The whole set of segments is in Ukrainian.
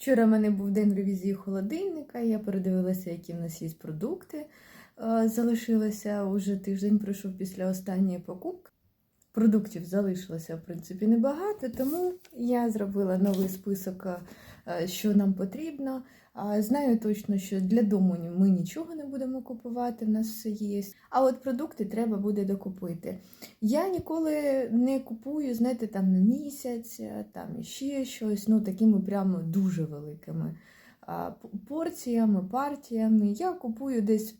Вчора в мене був день ревізії холодильника, я передивилася, які в нас є продукти. Е, Залишилося уже тиждень пройшов після останньої покупки. Продуктів залишилося, в принципі, небагато, тому я зробила новий список, е, що нам потрібно. Знаю точно, що для дому ми нічого не будемо купувати, в нас все є. А от продукти треба буде докупити. Я ніколи не купую, знаєте, там на місяць, е, там ще щось, ну такими прямо дуже великими порціями, партіями. Я купую десь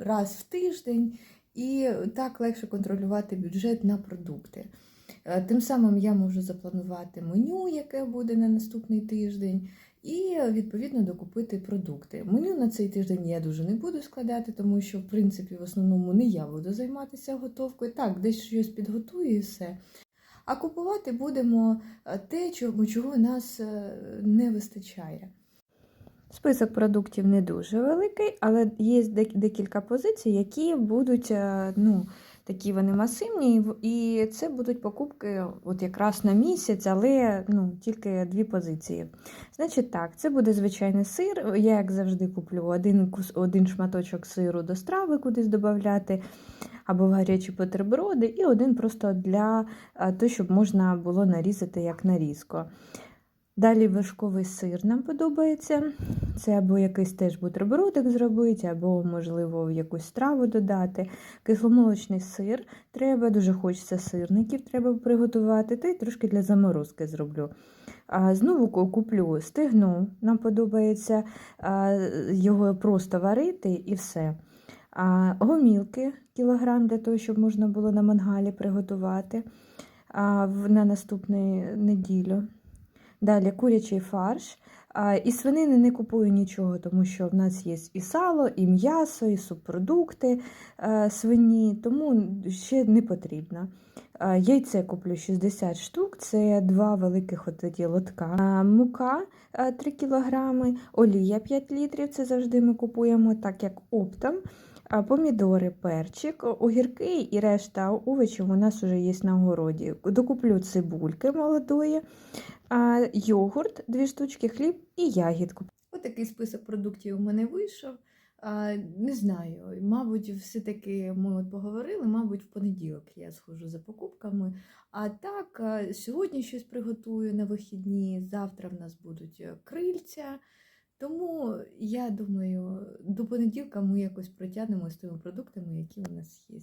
раз в тиждень, і так легше контролювати бюджет на продукти. Е, Тим самим я можу запланувати меню, яке буде на наступний тиждень, і відповідно докупити продукти. Меню на цей тиждень я дуже не буду складати, тому що, в принципі, в основному не я буду займатися готовкою. Так, десь щось підготую і все. А купувати будемо е, те, чого, нас е, не вистачає. Список продуктів не дуже великий, але є декілька позицій, які будуть е, ну, такі вони масивні, і це будуть покупки от якраз на місяць, але ну, тільки дві позиції. Значить так, це буде звичайний сир. Я, як завжди, куплю один, кус, один шматочок сиру до страви кудись додати, або в гарячі бутерброди, і один просто для того, щоб можна було нарізати як нарізку. Далі вершковий сир нам подобається. Це або якийсь теж бутербродик зробити, або, можливо, якусь страву додати. Кисломолочний сир треба, дуже хочеться сирників, треба приготувати, та й трошки для заморозки зроблю. А, знову куплю стегну, нам подобається його просто варити і все. А, гомілки кілограм для того, щоб можна було на мангалі приготувати на наступну неділю. Далі курячий фарш. І свинини не купую нічого, тому що в нас є і сало, і м'ясо, і субпродукти е, свині, тому ще не потрібно. Яйце куплю 60 штук, це два великих от лотка. Мука е, 3 кг, олія 5 літрів, це завжди ми купуємо так, як оптом. Помідори, перчик, огірки і решта овочів у нас вже є на городі. Докуплю цибульки молодої, йогурт, дві штучки, хліб і ягідку. Ось такий список продуктів у мене вийшов. Не знаю, мабуть, все-таки ми от поговорили, мабуть, в понеділок я схожу за покупками. А так, сьогодні щось приготую на вихідні, завтра в нас будуть е, крильця. Тому я думаю, до понеділка ми якось протягнемо з тими продуктами, які у нас є.